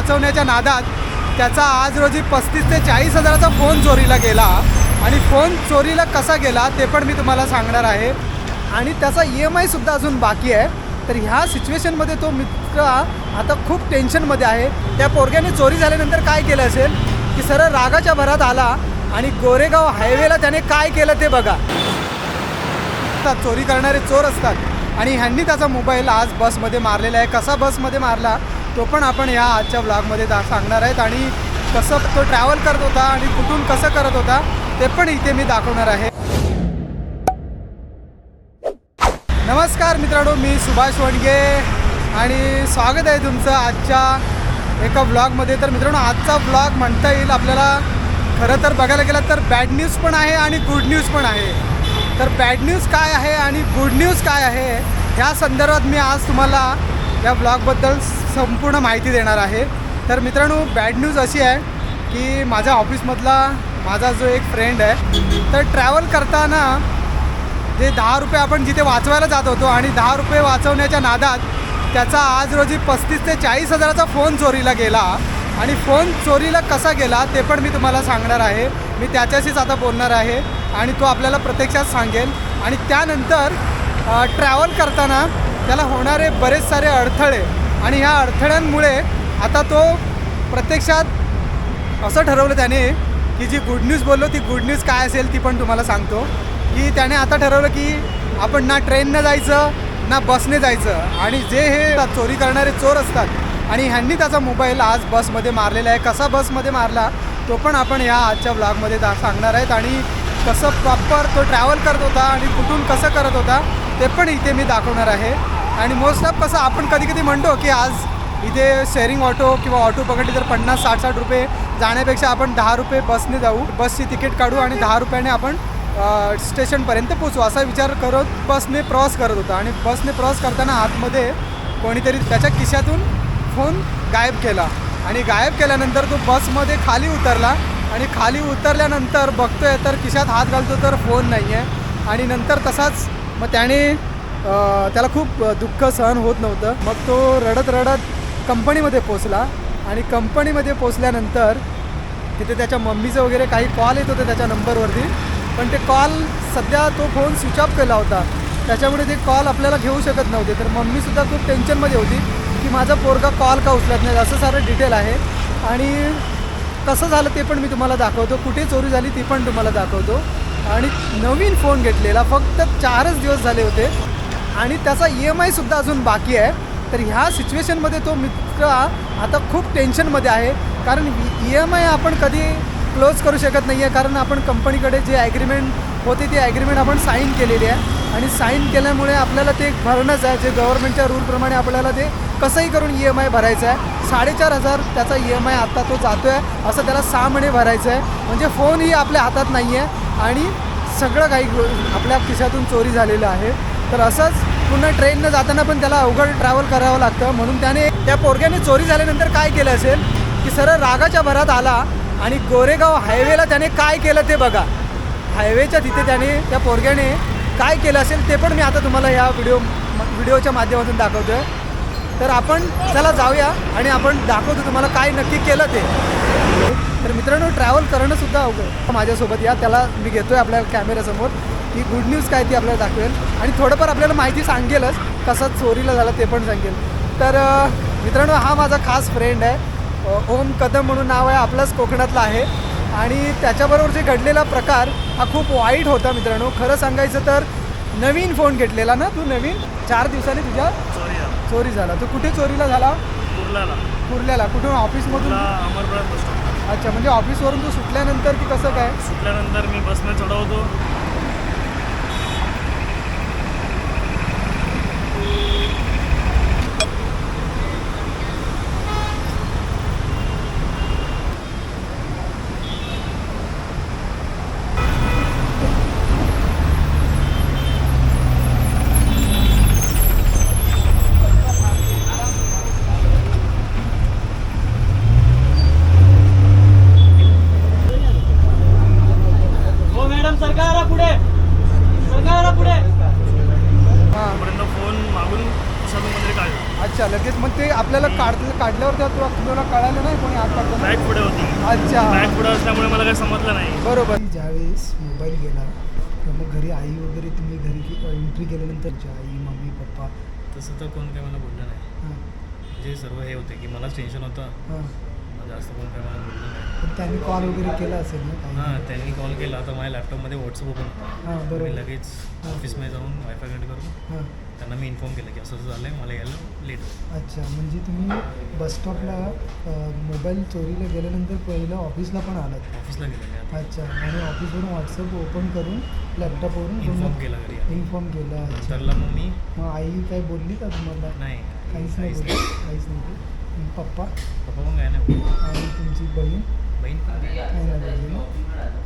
वाचवण्याच्या नादात त्याचा आज रोजी पस्तीस ते चाळीस हजाराचा फोन चोरीला गेला. आणि फोन चोरीला कसा गेला ते पण मी तुम्हाला सांगणार आहे. आणि त्याचा ई एम आयसुद्धा अजून बाकी आहे. तर ह्या सिच्युएशनमध्ये तो मित्र आता खूप टेन्शनमध्ये आहे. त्या पोरग्याने चोरी झाल्यानंतर काय केलं असेल? की सरळ रागाच्या भरात आला आणि गोरेगाव हायवेला त्याने काय केलं ते बघा. चोरी करणारे चोर असतात. आणि ह्यांनी त्याचा मोबाईल आज बसमध्ये मारलेला आहे. कसा बसमध्ये मारला? तो पण आपण या आजच्या ब्लॉगमध्ये दा सांगणार आहेत. आणि कसं तो ट्रॅव्हल करत होता आणि कुठून कसं करत होता ते पण इथे मी दाखवणार आहे. नमस्कार मित्रांनो मी सुभाष वणगे आणि स्वागत आहे तुमचं आजच्या एका ब्लॉगमध्ये तर मित्रांनो आजचा ब्लॉग म्हणता येईल आपल्याला खरं तर बघायला गेलं तर बॅड न्यूज पण आहे आणि गुड न्यूज पण आहे. तर बॅड न्यूज काय आहे आणि गुड न्यूज काय आहे ह्या संदर्भात मी आज तुम्हाला या ब्लॉगबद्दल संपूर्ण माहिती देणार आहे. तर मित्रांनो बॅड न्यूज अशी आहे की माझ्या ऑफिसमधला माझा जो एक फ्रेंड आहे तर ट्रॅव्हल करताना जे दहा रुपये आपण जिथे वाचवायला जात होतो आणि दहा रुपये वाचवण्याच्या नादात त्याचा आज रोजी पस्तीस ते चाळीस हजाराचा फोन चोरीला गेला. आणि फोन चोरीला कसा गेला ते पण मी तुम्हाला सांगणार आहे. मी त्याच्याशीच आता बोलणार आहे आणि तो आपल्याला प्रत्यक्षात सांगेल. आणि त्यानंतर ट्रॅव्हल करताना त्याला होणारे बरेच सारे अडथळे आणि ह्या अडथळ्यांमुळे आता तो प्रत्यक्षात असं ठरवलं त्याने की जी गुड न्यूज बोललो ती गुड न्यूज काय असेल ती पण तुम्हाला सांगतो. की त्याने आता ठरवलं की आपण ना ट्रेननं जायचं ना बसने जायचं. आणि जे हे चोरी करणारे चोर असतात आणि ह्यांनी त्याचा मोबाईल आज बसमध्ये मारलेला आहे. कसा बसमध्ये मारला तो पण आपण ह्या आजच्या ब्लॉगमध्ये दा सांगणार आहेत. आणि कसं प्रॉपर तो ट्रॅव्हल करत होता आणि कुठून कसं करत होता ते पण इथे मी दाखवणार आहे. आणि मोस्ट ऑफ कसं आपण कधी कधी म्हणतो की आज इथे शेअरिंग ऑटो किंवा ऑटो पकडली तर पन्नास साठ साठ रुपये जाण्यापेक्षा आपण दहा रुपये बसने जाऊ बसची तिकीट काढू आणि दहा रुपयाने आपण स्टेशनपर्यंत पोचू असा विचार करत बसने प्रवास करत होता. आणि बसने प्रवास करताना आतमध्ये कोणीतरी त्याच्या खिशातून फोन गायब केला. आणि गायब केल्यानंतर तो बसमध्ये खाली उतरला. आणि खाली उतरल्यानंतर बघतोय तर खिशात हात घालतो तर फोन नाही आहे आणि नंतर तसाच मग त्याने त्याला खूप दुःख सहन होत नव्हतं. मग तो रडत रडत कंपनीमध्ये पोचला आणि कंपनीमध्ये पोचल्यानंतर तिथे त्याच्या मम्मीचं वगैरे काही कॉल येत होते त्याच्या नंबरवरती. पण ते कॉल सध्या तो फोन स्विच ऑफ केला होता. त्याच्यामुळे ते कॉल आपल्याला घेऊ शकत नव्हते. तर मम्मीसुद्धा खूप टेन्शनमध्ये होती की माझा पोरगा कॉल का उचलत नाही? असं सारं डिटेल आहे. आणि कसं झालं ते पण मी तुम्हाला दाखवतो. कुठे चोरी झाली ती पण तुम्हाला दाखवतो. आणि नवीन फोन घेतलेला. फक्त चारच दिवस झाले होते. आणि त्याचा ई एम आयसुद्धा अजून बाकी आहे. तर ह्या सिच्युएशनमध्ये तो मित्र आता खूप टेन्शनमध्ये आहे. कारण ई एम आय आपण कधी क्लोज करू शकत नाही आहे कारण आपण कंपनीकडे जे ॲग्रीमेंट होते ती ॲग्रीमेंट आपण साईन केलेली आहे. आणि साईन केल्यामुळे आपल्याला ते भरणंच आहे. जे गव्हर्नमेंटच्या रूलप्रमाणे आपल्याला ते कसंही करून ई एम आय भरायचं आहे. साडेचार हजार त्याचा ई एम आय आत्ता तो जातो आहे असं त्याला सहा महिने भरायचं आहे म्हणजे फोनही आपल्या हातात नाही आहे आणि सगळं काही आपल्या खिशातून चोरी झालेलं आहे. तर असंच पुन्हा ट्रेननं जाताना पण त्याला अवघड ट्रॅव्हल करावं लागतं. म्हणून त्याने त्या पोरग्याने चोरी झाल्यानंतर काय केलं असेल? की सरळ रागाच्या भरात आला आणि गोरेगाव हायवेला त्याने काय केलं ते बघा. हायवेच्या तिथे त्याने त्या पोरग्याने काय केलं असेल ते पण मी आता तुम्हाला या व्हिडिओ व्हिडिओच्या माध्यमातून दाखवतो आहे तर आपण चला जाऊया आणि आपण दाखवतो तुम्हाला काय नक्की केलं ते. तर मित्रांनो ट्रॅव्हल करणंसुद्धा अवघड. माझ्यासोबत या त्याला मी घेतोय आपल्या कॅमेऱ्यासमोर की गुड न्यूज काय ती आपल्याला दाखवेल. आणि थोडंफार आपल्याला माहिती सांगेलच कसा चोरीला झाला ते पण सांगेल. तर मित्रांनो हा माझा खास फ्रेंड आहे. ओम कदम म्हणून नाव आहे आपलंच कोकणातलं आहे. आणि त्याच्याबरोबर जे घडलेला प्रकार हा खूप वाईट होता मित्रांनो. खरं सांगायचं तर नवीन फोन घेतलेला ना तू नवीन? चार दिवसांनी तुझ्या चोरी झाला. तू कुठे चोरीला झाला? कुर्ल्याला. कुर्ल्याला. कुठून? ऑफिसमधून अच्छा म्हणजे ऑफिसवरून तू सुटल्यानंतर की कसं काय? सुटल्यानंतर मी बसने चढवतो हो मॅडम सरकारा पुढे सरकारा पुढे हां तोपर्यंत फोन मागून सगळं मंदिर काढलं अच्छा लगेच मग ते आपल्याला काढ काढल्यावर तेव्हा तुला तुला कळालं नाही कोणी हात टाकलं बॅग पुढे होती. अच्छा. बॅग पुढे असल्यामुळे मला काही समजलं नाही. बरोबर. ज्यावेळेस मोबाईल गेला तर मग घरी आई वगैरे तुम्ही घरी एंट्री केल्यानंतर आई मम्मी पप्पा तसं तर कोण काही मला बोललं नाही. जे सर्व हे होते की मलाच टेन्शन होतं. हां. जास्त कोण काही मला बोललं नाही. त्यांनी कॉल वगैरे केला असेल ना? हां त्यांनी कॉल केला. तर माझ्या लॅपटॉपमध्ये व्हॉट्सअप ओपन होतं हां मी बरोबर लगेच ऑफिसमध्ये जाऊन वायफाय कनेक्ट करून हां. त्यांना मी इन्फॉर्म केलं की असं असं झालं आहे मला यायला लेट अच्छा म्हणजे तुम्ही बसस्टॉपला मोबाईल चोरीला गेल्यानंतर पहिलं ऑफिसला पण आलात? ऑफिसला गेलेले आता. अच्छा आणि ऑफिसवरून व्हॉट्सअप ओपन करून लॅपटॉपवरून इन्फॉर्म केला घरी. इन्फॉर्म केलं. नंतरला मग मी मग आई काही बोलली का तुम्हाला? नाही काहीच नाही बोलली. काहीच नाही. पप्पा? पप्पा पण काय नाही. आणि तुमची बहीण?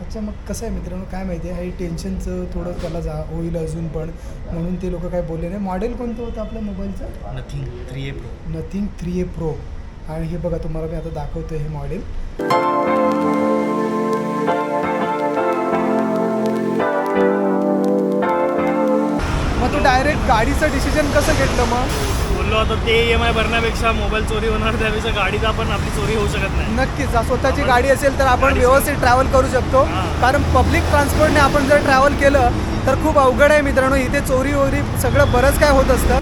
अच्छा मग कसं आहे मित्रांनो? काय माहिती आहे? हे टेन्शनचं थोडं त्याला जा होईल अजून पण. म्हणून ते लोक काय बोलले नाही. मॉडेल कोणतं होतं आपल्या मोबाईलचं Nothing three A pro Nothing three A pro आणि हे बघा तुम्हाला मी आता दाखवतो हे मॉडेल मग तू डायरेक्ट गाडीचं डिसिजन कसं घेतलं मग? बोललो आता ते ई एम आय भरण्यापेक्षा मोबाईल चोरी होणार त्यापेक्षा गाडीचा पण आपली चोरी होऊ शकत नाही. नक्कीच. स्वतःची गाडी असेल तर आपण व्यवस्थित ट्रॅव्हल करू शकतो. कारण पब्लिक ट्रान्सपोर्टने आपण जर ट्रॅव्हल केलं तर खूप अवघड आहे मित्रांनो. इथे चोरी वोरी सगळं बरंच काय होत असतं.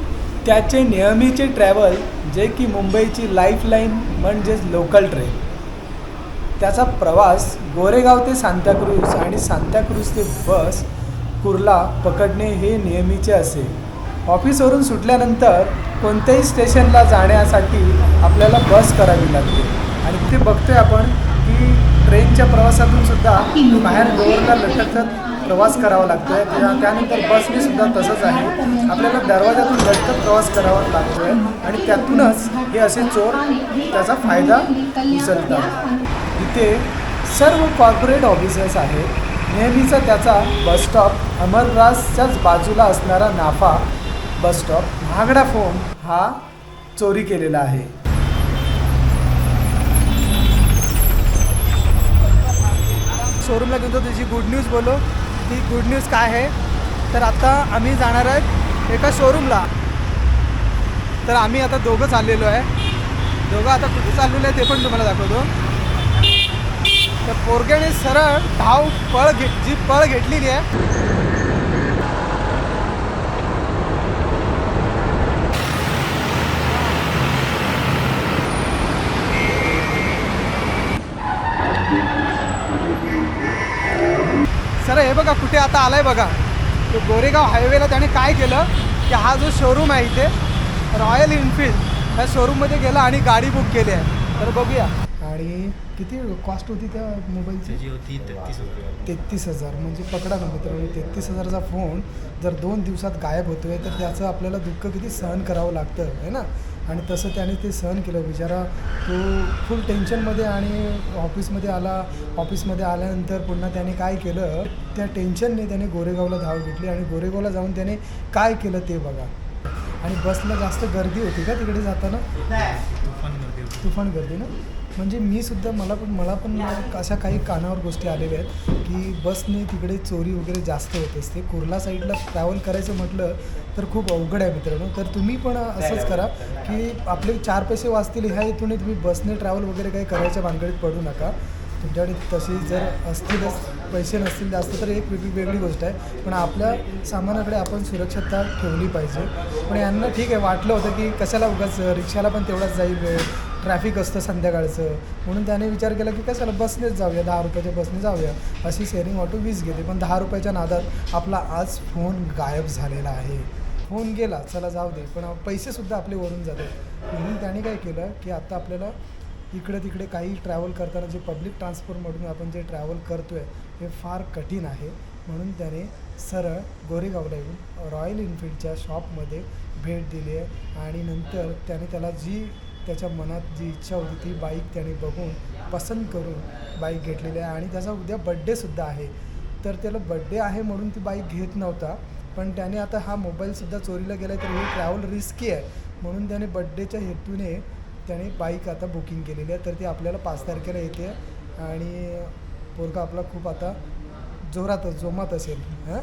त्याचे नेहमीचे ट्रॅव्हल जे की मुंबईची लाईफलाईन म्हणजेच लोकल ट्रेन त्याचा प्रवास गोरेगाव ते सांताक्रूज आणि सांताक्रूज ते बस कुर्ला पकडणे हे नेहमीचे असे ऑफिसवरून सुटल्यानंतर कोणत्याही स्टेशनला जाण्यासाठी आपल्याला बस करावी लागते. आणि ते बघतोय आपण की ट्रेनच्या प्रवासातून सुद्धा बाहेर डोअरला लटकत प्रवास करावा लागतोय. त्या- त्यानंतर बसने सुद्धा तसंच आहे. आपल्याला दरवाजातून लटकत प्रवास करावा लागतोय. आणि त्यातूनच हे असे चोर त्याचा फायदा उचलतात. इथे सर्व कॉर्पोरेट ऑफिसर्स आहेत. नेहमीचा त्याचा बसस्टॉप अमरराजच्याच बाजूला असणारा नाफा बस स्टॉप महागडा फोन हा चोरी केलेला आहे. शोरूमला घेऊन त्याची गुड न्यूज बोलो ती गुड न्यूज काय आहे? तर आता आम्ही जाणार आहेत एका शोरूमला तर आम्ही आता दोघं चाललेलो आहे. दोघं आता कुठे चाललेलो आहे ते पण तुम्हाला दाखवतो. तर पोरग्याने सरळ धाव पळ घे जी पळ घेतलेली आहे सर हे बघा कुठे आता आलाय बघा. तो गोरेगाव हायवेला त्याने काय केलं? की हा जो शोरूम आहे इथे रॉयल एनफिल्ड ह्या शोरूममध्ये गेला आणि गाडी बुक केली आहे. तर बघूया. किती कॉस्ट होती त्या मोबाईलची त्याची होती तेहतीस हजार तेहतीस हजार. म्हणजे पकडा ना मित्रांनो तेहतीस हजाराचा फोन जर दोन दिवसात गायब होतोय तर त्याचं आपल्याला दुःख किती सहन करावं लागतं आहे ना? आणि तसं त्याने ते सहन केलं. बिचारा तो फुल टेन्शनमध्ये आणि ऑफिसमध्ये आला. ऑफिसमध्ये आल्यानंतर पुन्हा त्याने काय केलं? त्या टेन्शनने त्याने गोरेगावला धाव घेतली आणि गोरेगावला जाऊन त्याने काय केलं ते बघा. आणि बसला जास्त गर्दी होती का तिकडे जाताना? तुफान गर्दी होती. तुफान गर्दी ना? म्हणजे मी सुद्धा मला पण मला पण अशा काही कानावर गोष्टी आलेल्या आहेत की बसने तिकडे चोरी वगैरे जास्त होत असते. कुर्ला साईडला ट्रॅव्हल करायचं म्हटलं तर खूप अवघड आहे मित्रांनो. तर तुम्ही पण असंच करा की आपले चार पैसे वाचतील ह्या हेतूने तुम्ही बसने ट्रॅव्हल वगैरे काही करायच्या भानगडीत पडू नका. तुमच्याकडे तसे जर असतीलच पैसे नसतील जास्त तर एक वेगळी वेगळी गोष्ट आहे. पण आपल्या सामानाकडे आपण सुरक्षता ठेवली पाहिजे. पण यांना ठीक आहे वाटलं होतं की कशाला उगाच रिक्षाला पण तेवढाच जाईल वेळ. ट्रॅफिक असतं संध्याकाळचं. म्हणून त्याने विचार केला की कशाला बसनेच जाऊया दहा रुपयाच्या बसने जाऊया. अशी शेअरिंग ऑटो वीस घेते. पण दहा रुपयाच्या नादात आपला आज फोन गायब झालेला आहे. फोन गेला चला जाऊ दे. पण पैसेसुद्धा आपले वरून जाते म्हणून त्याने काय केलं की आता आपल्याला इकडे तिकडे काही ट्रॅव्हल करताना जे पब्लिक ट्रान्सपोर्टमधून आपण जे ट्रॅव्हल करतो आहे हे फार कठीण आहे. म्हणून त्याने सरळ गोरेगावला येऊन रॉयल एनफिल्डच्या शॉपमध्ये भेट दिली आहे. आणि नंतर त्याने त्याला जी त्याच्या मनात जी इच्छा होती ती बाईक त्याने बघून पसंत करून बाईक घेतलेली आहे आणि त्याचा उद्या बड्डेसुद्धा आहे. तर त्याला बड्डे आहे म्हणून ती बाईक घेत नव्हता. पण त्याने आता हा मोबाईलसुद्धा चोरीला गेला तर हे ट्रॅव्हल रिस्की आहे. म्हणून त्याने बड्डेच्या हेतूने त्याने बाईक आता बुकिंग केलेली आहे. तर ती आपल्याला पाच तारखेला येते आणि पोरगा आपला खूप आता जोरात जोमात असेल. हं?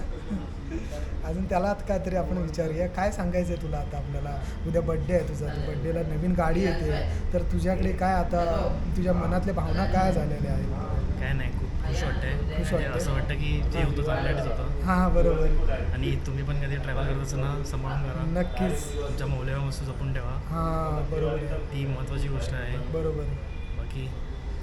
अजून त्याला काहीतरी आपण विचारूया. काय सांगायचं आहे तुला आता आपल्याला? उद्या बड्डे आहे तुझा. तू बड्डेला नवीन गाडी येते. तर तुझ्याकडे काय आता तुझ्या मनातल्या भावना काय झालेल्या आहेत? काय नाही खूप खुश वाटतंय. खुश म्हणजे वाटतंय. असं वाटतं की जे होतं चांगल्यासाठीच होतं. हां हां बरोबर. आणि तुम्ही पण कधी ट्रॅव्हल करत असताना सांभाळून करा. नक्कीच. तुमच्या मौल्यवान वस्तू जपून ठेवा. हां बरोबर. आहे ती महत्त्वाची गोष्ट आहे. बरोबर. आहे बाकी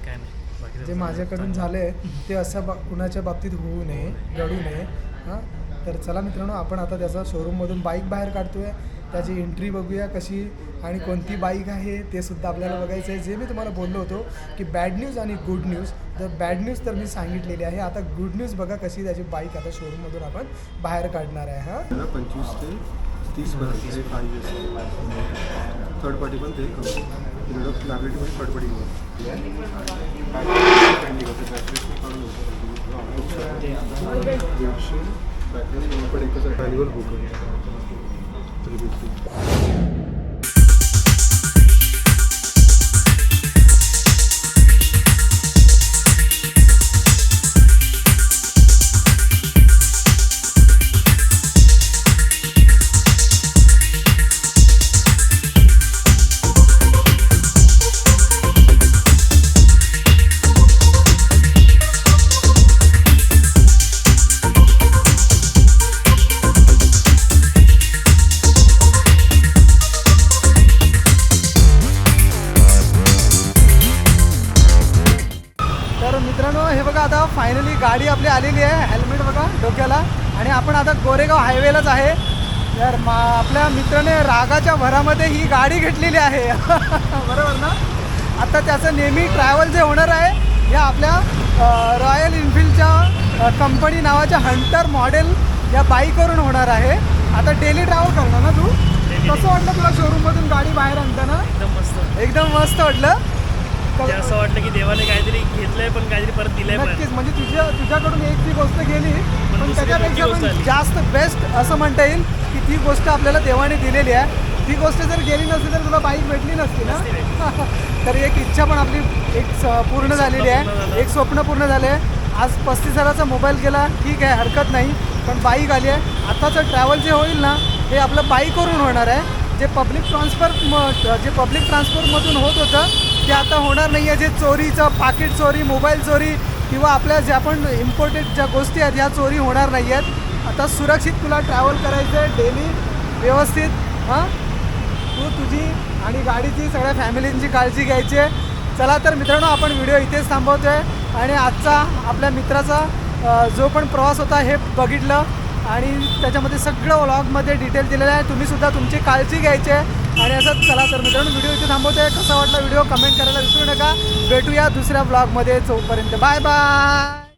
काय नाही. जे माझ्याकडून. झाले ते असं बा कुणाच्या बाबतीत होऊ नये घडू नये हां. तर चला मित्रांनो आपण आता त्याचा शोरूममधून बाईक बाहेर काढतोय. त्याची एंट्री बघूया कशी आणि कोणती बाईक आहे ते सुद्धा आपल्याला बघायचं आहे. जे मी तुम्हाला बोललो होतो की बॅड न्यूज आणि गुड न्यूज तर बॅड न्यूज तर मी सांगितलेली आहे. आता गुड न्यूज बघा कशी त्याची बाईक आता शोरूममधून आपण बाहेर काढणार आहे हां. पंचवीस ते तीस पर्यंत थर्ड पार्टी पण ते प्रोडक्ट म्हणजे थर्ड पार्टी दीडशे बॅटरी पण एकच मॅन्युअल बुक थ्री फिफ्टी गाडी आपली आलेली आहे हेल्मेट बघा डोक्याला. आणि आपण आता गोरेगाव हायवेलाच आहे. तर मा आपल्या मित्राने रागाच्या भरामध्ये ही गाडी घेतलेली आहे. बरोबर ना? आता त्याचं नेहमी ट्रॅव्हल जे होणार आहे या आपल्या रॉयल इन्फिल्डच्या कंपनी नावाच्या हंटर मॉडेल या बाईकवरून होणार आहे. आता डेली ट्रॅव्हल करणार ना तू. कसं वाटलं तुला शोरूममधून गाडी बाहेर आणताना? एकदम मस्त. एकदम मस्त वाटलं. म्हणजे असं वाटलं की देवाने काहीतरी घेतलंय पण काहीतरी परत दिलंय नक्कीच म्हणजे तुझ्या तुझ्याकडून एक ती गोष्ट गेली पण त्याच्यापेक्षा पण. जास्त बेस्ट असं म्हणता येईल की ती गोष्ट आपल्याला देवाने दिलेली आहे. ती गोष्ट जर गेली नसती तर तुला बाईक भेटली नसती ना? तर एक इच्छा पण आपली एक पूर्ण झालेली आहे. एक स्वप्न पूर्ण झाले आज पस्तीस हजाराचा मोबाईल गेला ठीक आहे हरकत नाही पण बाईक आली आहे. आताचं ट्रॅव्हल जे होईल ना हे आपलं बाईकवरून होणार आहे. जे पब्लिक ट्रान्सफर जे पब्लिक ट्रान्सपोर्टमधून होत होतं ते आता होणार नाही आहे जे चोरीचं पाकिट चोरी मोबाईल चोरी किंवा आपल्या ज्या पण इम्पोर्टेड ज्या गोष्टी आहेत ह्या चोरी होणार नाही आहेत आता सुरक्षित तुला ट्रॅव्हल करायचं आहे डेली व्यवस्थित हां? तू तुझी आणि गाडीची सगळ्या फॅमिलींची काळजी घ्यायची आहे. चला तर मित्रांनो आपण व्हिडिओ इथेच थांबवतो आहे आणि आजचा आपल्या मित्राचा जो पण प्रवास होता हे बघितलं. आणि त्याच्यामध्ये सगळं व्लॉगमध्ये डिटेल दिलेलं आहे. तुम्हीसुद्धा तुमची काळजी घ्यायची आहे. आणि असं चला तर मित्रांनो व्हिडिओ इथे थांबवतो. आहे कसा वाटला व्हिडिओ? कमेंट करायला विसरू नका. भेटूया दुसऱ्या ब्लॉगमध्ये चौपर्यंत बाय बाय